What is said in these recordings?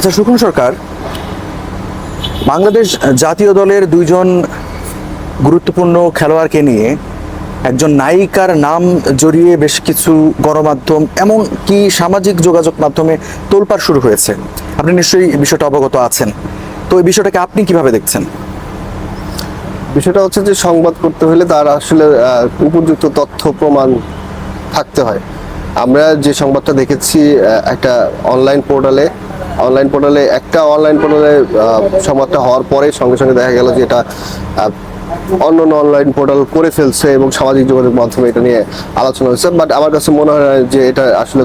আচ্ছা সুখন সরকার, বাংলাদেশ জাতীয় দলের দুইজন গুরুত্বপূর্ণ খেলোয়াড়কে নিয়ে একজন নায়িকার নাম জড়িয়ে বেশ কিছু গণমাধ্যম, এমন কি সামাজিক যোগাযোগ মাধ্যমে তোলপাড় শুরু হয়েছে? আপনি নিশ্চয়ই বিষয়টা অবগত আছেন। তো এই বিষয়টাকে আপনি কীভাবে দেখছেন? বিষয়টা হচ্ছে যে সংবাদ করতে হলে তার আসলে উপযুক্ত তথ্য, প্রমাণ থাকতে হয়। আমরা যে সংবাদটা দেখেছি একটা অনলাইন পোর্টালে অনলাইন পোর্টালে একটা অনলাইন পোর্টালে সংবাদটা হওয়ার পরে সঙ্গে সঙ্গে দেখা গেল যে এটা অন্য অনলাইন পোর্টাল করে ফেলছে এবং সামাজিক যোগাযোগ মাধ্যমে এটা নিয়ে আলোচনা হয়েছে। বাট আমার কাছে মনে হয় যে এটা আসলে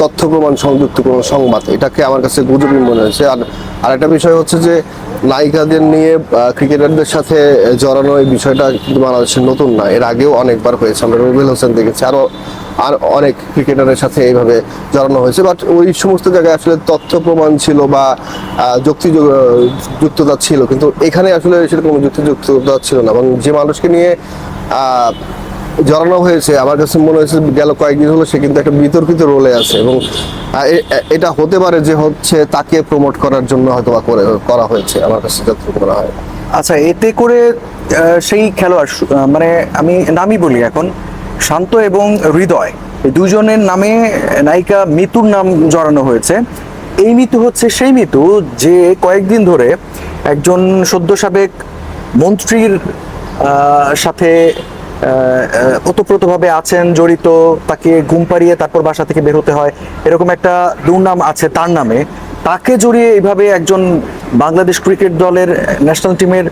তথ্য প্রমাণ সংযুক্ত কোনো সংবাদ। এটাকে আমার কাছে গুজবই মনে হয়েছে। আর আরেকটা বিষয় হচ্ছে যে, নায়িকাদের নিয়ে ক্রিকেটারদের সাথে জড়ানো এই বিষয়টা কিন্তু বাংলাদেশের নতুন না। এর আগেও অনেকবার হয়েছে। আমরা রবিউল হোসেন দেখেছি। আরও আর অনেক ক্রিকেটারের সাথে এইভাবে জড়ানো হয়েছে। বাট ওই সমস্ত জায়গায় আসলে তথ্য প্রমাণ ছিল বা যুক্ততা ছিল। কিন্তু এখানে আসলে সেরকম যুক্তিযুক্ততা ছিল না। এবং যে মানুষকে নিয়ে জড়ানো হয়েছে, আমার কাছে মনে হয়েছে গেল কয়েকদিন হলো সে কিন্তু একটা বিতর্কিত রোলে আছে। এবং এটা হতে পারে যে হচ্ছে তাকে প্রমোট করার জন্য হয়তো বা করে, করা হয়েছে। আমার কাছে যতটুকু মনে হয়। আচ্ছা এতে করে সেই খেলোয়াড় মানে আমি নামই বলি এখন। শান্ত এবং হৃদয়। এই দুজনের নামে নায়িকা মিতুর নাম জড়ানো হয়েছে। এই মিতু হচ্ছে সেই মিতু যে কয়েকদিন ধরে একজন সদ্য সাবেক মন্ত্রীর সাথে ওতপ্রোতভাবে আছেন, জড়িত, তাকে ঘুম পাড়িয়ে তারপর বাসা থেকে বের হতে হয়। এরকম একটা দুর্নাম আছে তার নামে। তাকে জড়িয়ে এইভাবে একজন বাংলাদেশ ক্রিকেট দলের ন্যাশনাল টিমের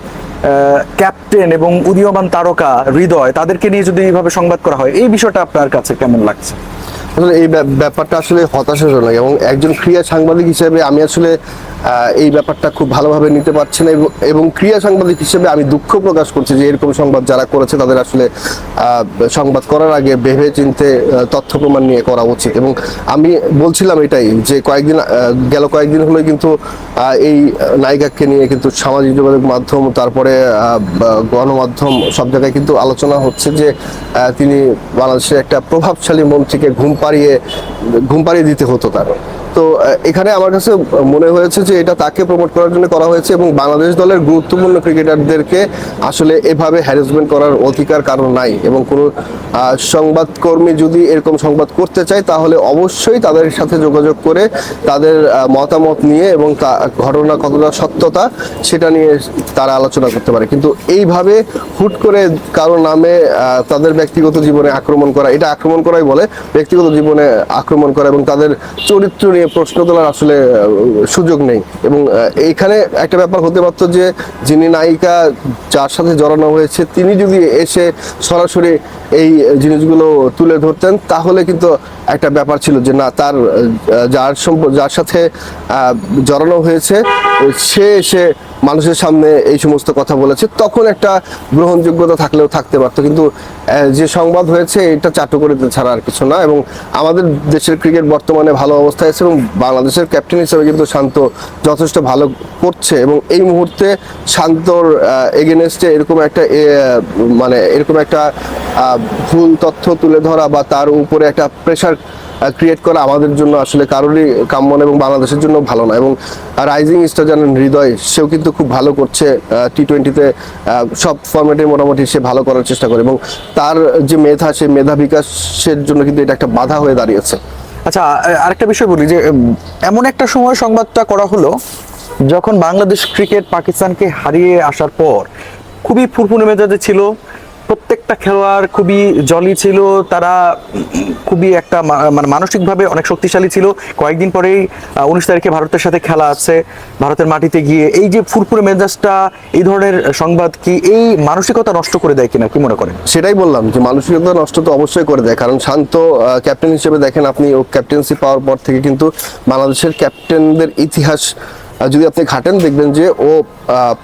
ক্যাপ্টেন এবং উদীয়মান তারকা হৃদয় তাদেরকে নিয়ে যদি এইভাবে সংবাদ করা হয়, এই বিষয়টা আপনার কাছে কেমন লাগছে? আসলে এই ব্যাপ- ব্যাপারটা আসলে হতাশাজনক এবং একজন ক্রিয়া সাংবাদিক হিসেবে আমি আসলে এই ব্যাপারটা খুব ভালোভাবে নিতে পারছি না এবং- ক্রীড়া সাংবাদিক হিসেবে আমি দুঃখ প্রকাশ করছি যে এরকম সংবাদ যারা করেছে তাদের আসলে সংবাদ করার আগে ভেবে চিনতে তথ্য প্রমাণ নিয়ে করা উচিত এবং আমি বলছিলাম এটাই যে কয়েকদিন গেল কয়েকদিন হলো কিন্তু এই নায়িকাকে নিয়ে কিন্তু সামাজিক যোগাযোগ মাধ্যম, তারপরে গণমাধ্যম সব জায়গায় কিন্তু আলোচনা হচ্ছে যে তিনি বাংলাদেশের একটা প্রভাবশালী মন্ত্রীকে ঘুম পাড়িয়ে ঘুম পাড়িয়ে দিতে হতো তার তো এখানে আমার কাছে মনে হয়েছে যে এটা তাকে প্রমোট করার জন্য করা হয়েছে এবং বাংলাদেশ দলের গুরুত্বপূর্ণ ক্রিকেটারদেরকে আসলে এভাবে হ্যারাসমেন্ট করার অধিকার কারণ নাই এবং কোনো সংবাদকর্মী যদি এরকম সংবাদ করতে চায়, তাহলে অবশ্যই তাদের সাথে যোগাযোগ করে তাদের মতামত নিয়ে এবং তা, ঘটনা কতটা সত্যতা সেটা নিয়ে তারা আলোচনা করতে পারে। কিন্তু এইভাবে হুট করে কারও নামে তাদের ব্যক্তিগত জীবনে আক্রমণ করা, এটা আক্রমণ করাই বলে, ব্যক্তিগত জীবনে আক্রমণ করা এবং তাদের চরিত্র নিয়ে প্রশ্ন তোলার আসলে সুযোগ নেই। এবং এইখানে একটা ব্যাপার হতে পারতো যে, যিনি নায়িকা, যার সাথে জড়ানো হয়েছে, তিনি যদি এসে সরাসরি এই জিনিসগুলো তুলে ধরতেন, তাহলে কিন্তু একটা ব্যাপার ছিল যে, না, তার যার সম্প- যার সাথে জড়ানো হয়েছে, সে এসে মানুষের সামনে এই সমস্ত কথা বলেছে, তখন একটা গ্রহণযোগ্যতা থাকলেও থাকতে পারতো। কিন্তু যে সংবাদ হয়েছে, এটা চাটুকরিতে ছাড়া আর কিছু না এবং আমাদের দেশের ক্রিকেট বর্তমানে ভালো অবস্থায় আছে এবং বাংলাদেশের ক্যাপ্টেন হিসেবে কিন্তু শান্ত যথেষ্ট ভালো করছে এবং এই মুহূর্তে শান্তর এগেনস্টে এরকম একটা মানে এরকম একটা ভুল তথ্য তুলে ধরা বা তার উপরে একটা প্রেশার ক্রিয়েট করা আমাদের জন্য আসলে কারোরই কাম্য এবং বাংলাদেশের জন্য ভালো না। এবং রাইজিং স্টার জানেন হৃদয়, সেও কিন্তু খুব ভালো করছে টি টোয়েন্টিতে সব ফর্মেটে মোটামুটি সে ভালো করার চেষ্টা করে এবং তার যে মেধা, সে মেধা বিকাশের জন্য কিন্তু এটা একটা বাধা হয়ে দাঁড়িয়েছে। আচ্ছা আরেকটা বিষয় বলি যে এমন একটা সময় সংবাদটা করা হলো যখন বাংলাদেশ ক্রিকেট পাকিস্তানকে হারিয়ে আসার পর খুবই ফুরফুরে মেজাজে ছিল প্রত্যেকটা খেলোয়াড় খুবই জলি ছিল, তারা খুবই একটা মানে মানসিকভাবে অনেক শক্তিশালী ছিল। কয়েকদিন পরেই উনিশ তারিখে ভারতের সাথে খেলা আছে, ভারতের মাটিতে গিয়ে। এই যে ফুরফুরে মেজাজটা, এই ধরনের সংবাদ কি এই মানসিকতা নষ্ট করে দেয় কিনা, কি মনে করেন? সেটাই বললাম যে মানসিকতা নষ্ট তো অবশ্যই করে দেয়, কারণ শান্ত ক্যাপ্টেন হিসেবে দেখেন আপনি, ও ক্যাপ্টেন্সি পাওয়ার পর থেকে কিন্তু বাংলাদেশের ক্যাপ্টেনদের ইতিহাস যদি আপনি ঘাটেন, দেখবেন যে ও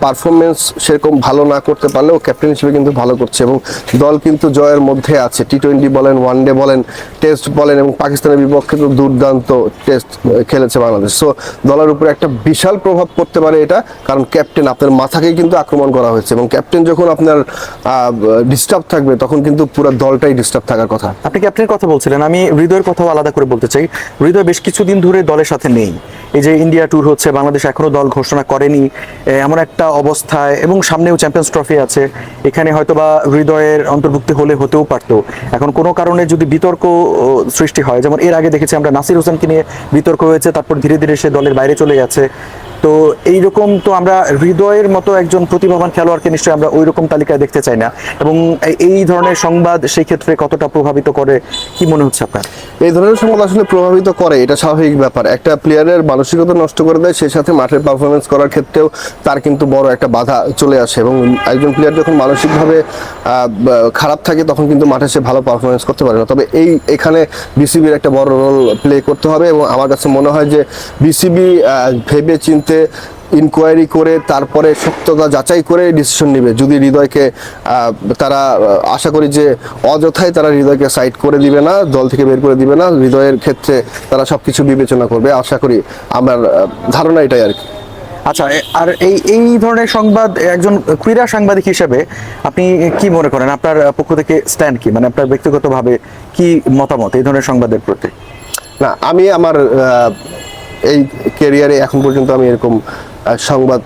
পারফরমেন্স সেরকম ভালো না করতে পারলেও ক্যাপ্টেন হিসেবে কিন্তু ভালো করছে এবং দল কিন্তু জয়ের মধ্যে আছে। টি টোয়েন্টি বলেন ওয়ান ডে বলেন টেস্ট বলেন এবং পাকিস্তানের বিপক্ষে তো দুর্দান্ত টেস্ট খেলেছে বাংলাদেশ। সো দলের উপরে একটা বিশাল প্রভাব পড়তে পারে এটা কারণ ক্যাপ্টেন আপনার মাথাকেই কিন্তু আক্রমণ করা হয়েছে এবং ক্যাপ্টেন যখন আপনার ডিস্টার্ব থাকবে তখন কিন্তু পুরো দলটাই ডিস্টার্ব থাকার কথা। আপনি ক্যাপ্টেনের কথা বলছিলেন আমি হৃদয়ের কথাও আলাদা করে বলতে চাই। হৃদয় বেশ কিছুদিন ধরে দলের সাথে নেই। এই যে ইন্ডিয়া ট্যুর হচ্ছে বাংলাদেশ এখনও দল ঘোষণা করেনি। এ, এমন একটা অবস্থায় এবং সামনেও চ্যাম্পিয়ন্স ট্রফি আছে, এখানে হয়তো বা হৃদয়ের অন্তর্ভুক্তি হলে হতেও পারত। এখন কোনো কারণে যদি বিতর্ক সৃষ্টি হয়, যেমন এর আগে দেখেছি আমরা নাসির হোসেনকে নিয়ে বিতর্ক হয়েছে, তারপর ধীরে ধীরে সে দলের বাইরে চলে গেছে। তো এইরকম তো আমরা হৃদয়ের মতো একজন প্রতিভাবান খেলোয়াড়কে নিশ্চয়ই আমরা ওই রকম তালিকায় দেখতে চাই না। এবং এই- ধরনের সংবাদ সেই ক্ষেত্রে কতটা প্রভাবিত করে, কি মনে হচ্ছে আপনার? এই ধরনের সংবাদ আসলে প্রভাবিত করে, এটা স্বাভাবিক ব্যাপার। একটা প্লেয়ারের মানসিকতা নষ্ট করে দেয়, সেই সাথে মাঠের পারফরমেন্স করার ক্ষেত্রেও তার কিন্তু বড় একটা বাধা চলে আসে। এবং একজন প্লেয়ার যখন মানসিকভাবে খারাপ থাকে, তখন কিন্তু মাঠে সে ভালো পারফরমেন্স করতে পারে না। তবে এই, এখানে বিসিবির একটা বড় রোল প্লে করতে হবে এবং আমার কাছে মনে হয় যে বিসিবি ভেবে চিনতে ইনকোয়ারি করে তারপরে সত্যতা যাচাই করে ডিসিশন নেবে। যদি হৃদয়কে তারা আশা করি যে অযথায় তারা হৃদয়কে সাইড করে দিবে না দল থেকে বের করে দিবে না হৃদয়ের ক্ষেত্রে তারা সব কিছু বিবেচনা করবে। আশা করি আমার ধারণা এটাই আর কি। আচ্ছা আর এই এই ধরনের সংবাদ একজন ক্রীড়া সাংবাদিক হিসেবে আপনি কি মনে করেন? আপনার পক্ষ থেকে স্ট্যান্ড কি? মানে আপনার ব্যক্তিগতভাবে কি মতামত এই ধরনের সংবাদের প্রতি? না আমি আমার এই ক্যারিয়ারে এখন পর্যন্ত আমি এরকম সংবাদ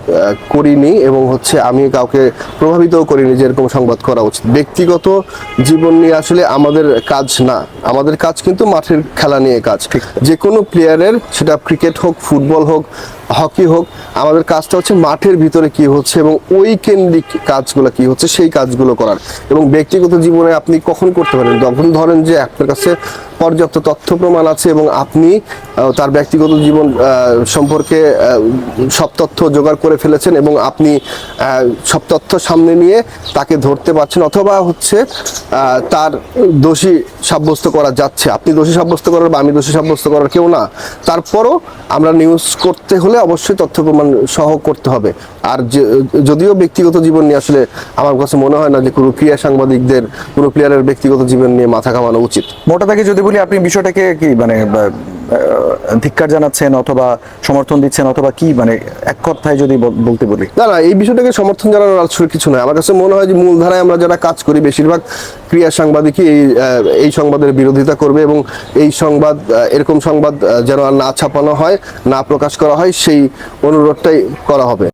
করিনি এবং হচ্ছে আমি কাউকে প্রভাবিতও করিনি যে এরকম সংবাদ করা উচিত। ব্যক্তিগত জীবন নিয়ে আসলে আমাদের কাজ না। আমাদের কাজ কিন্তু মাঠের খেলা নিয়ে কাজ। যে কোনো প্লেয়ারের সেটা ক্রিকেট হোক ফুটবল হোক হকি হোক, আমাদের কাজটা হচ্ছে মাঠের ভিতরে কি হচ্ছে এবং ওই কেন্দ্রিক কাজগুলো কি হচ্ছে, সেই কাজগুলো করার। এবং ব্যক্তিগত জীবনে আপনি কখন করতে পারেন? যখন ধরেন যে আপনার কাছে পর্যাপ্ত তথ্য প্রমাণ আছে এবং আপনি তার ব্যক্তিগত জীবন সম্পর্কে সব তথ্য জোগাড় করে ফেলেছেন এবং আপনি সব তথ্য সামনে নিয়ে তাকে ধরতে পারছেন অথবা হচ্ছে তার দোষী সাব্যস্ত করা যাচ্ছে। আপনি দোষী সাব্যস্ত করার বা আমি দোষী সাব্যস্ত করার কেউ না। তারপরও আমরা নিউজ করতে হলে অবশ্যই তথ্য প্রমাণ সহ করতে হবে। আর যদিও ব্যক্তিগত জীবন নিয়ে আসলে আমার কাছে মনে হয় না যে কোনো ক্রীড়া সাংবাদিকদের, কোনো প্লেয়ারের ব্যক্তিগত জীবন নিয়ে মাথা কামানো উচিত। মোটা থেকে যদি বলি, আপনি বিষয়টাকে কি মানে ধিক্কার জানাচ্ছেন অথবা সমর্থন দিচ্ছেন অথবা কি? মানে এক কথায় যদি বলতে বলি। না না, এই বিষয়টাকে সমর্থন জানানোর আসলে কিছু নয় আমার কাছে মনে হয় যে মূলধারায় আমরা যারা কাজ করি, বেশিরভাগ ক্রিয়া সাংবাদিকই এই এই সংবাদের বিরোধিতা করবে এবং এই সংবাদ এরকম সংবাদ যেন আর না ছাপানো হয়, না প্রকাশ করা হয়, সেই অনুরোধটাই করা হবে।